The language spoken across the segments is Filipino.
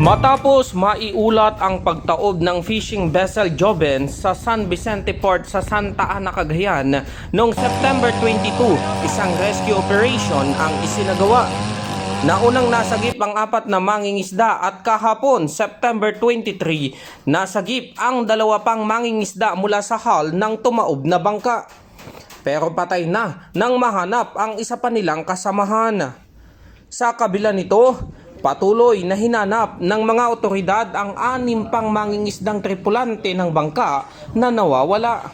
Matapos maiulat ang pagtaob ng fishing vessel Joven sa San Vicente Port sa Santa Ana, Cagayan noong September 22, isang rescue operation ang isinagawa. Naunang nasagip ang apat na mangingisda at kahapon, September 23, nasagip ang dalawa pang mangingisda mula sa hull ng tumaob na bangka. Pero patay na nang mahanap ang isa pa nilang kasamahan. Sa kabila nito, patuloy na hinanap ng mga otoridad ang anim pang mangingisdang tripulante ng bangka na nawawala.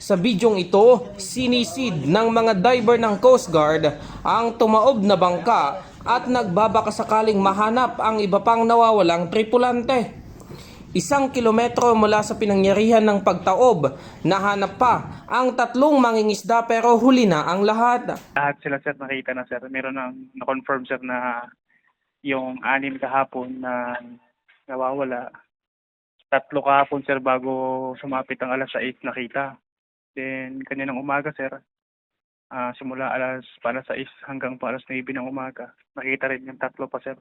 Sa bidyong ito, sinisid ng mga diver ng Coast Guard ang tumaob na bangka at nagbabakasakaling mahanap ang iba pang nawawalang tripulante. Isang kilometro mula sa pinangyarihan ng pagtaob, nahanap pa ang tatlong mangingisda pero huli na ang lahat. lahat sila sir nakita na sir. Meron nang na-confirm sir na yung anim kahapon na nawawala. Tatlo kahapon sir bago sumapit ang alas 6 nakita. Then kaninang umaga sir, ah, simula alas para 6 hanggang pa alas 9 ng umaga, nakita rin yung tatlo pa sir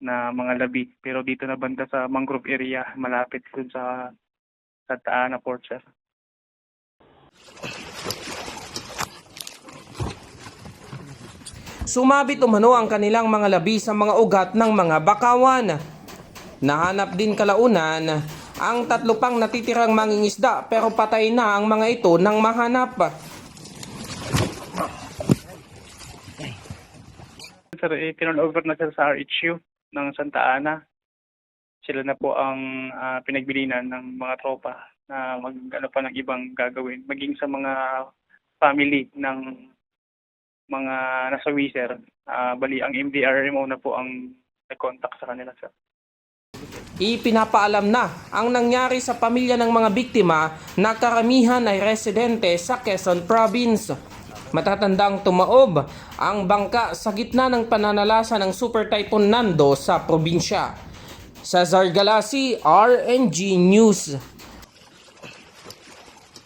na mga labi. Pero dito na banda sa mangrove area, malapit dun sa Santa Ana Port sir. Sumabit umano ang kanilang mga labi sa mga ugat ng mga bakawan. Nahanap din kalaunan ang tatlo pang natitirang mangingisda pero patay na ang mga ito nang mahanap. Sir, eh, turn over na sir sa RHU ng Santa Ana. Sila na po ang ah, pinagbilinan ng mga tropa na mag ano pa ng ibang gagawin. Maging sa mga family ng mga nasawi sir. Ah, bali, ang MDRMO na po ang nag-contact sa kanila sir. Ipinapaalam na ang nangyari sa pamilya ng mga biktima na karamihan ay residente sa Quezon Province. Matatandang tumaob ang bangka sa gitna ng pananalasa ng Super Typhoon Nando sa probinsya. Cesar Galasi, RNG News.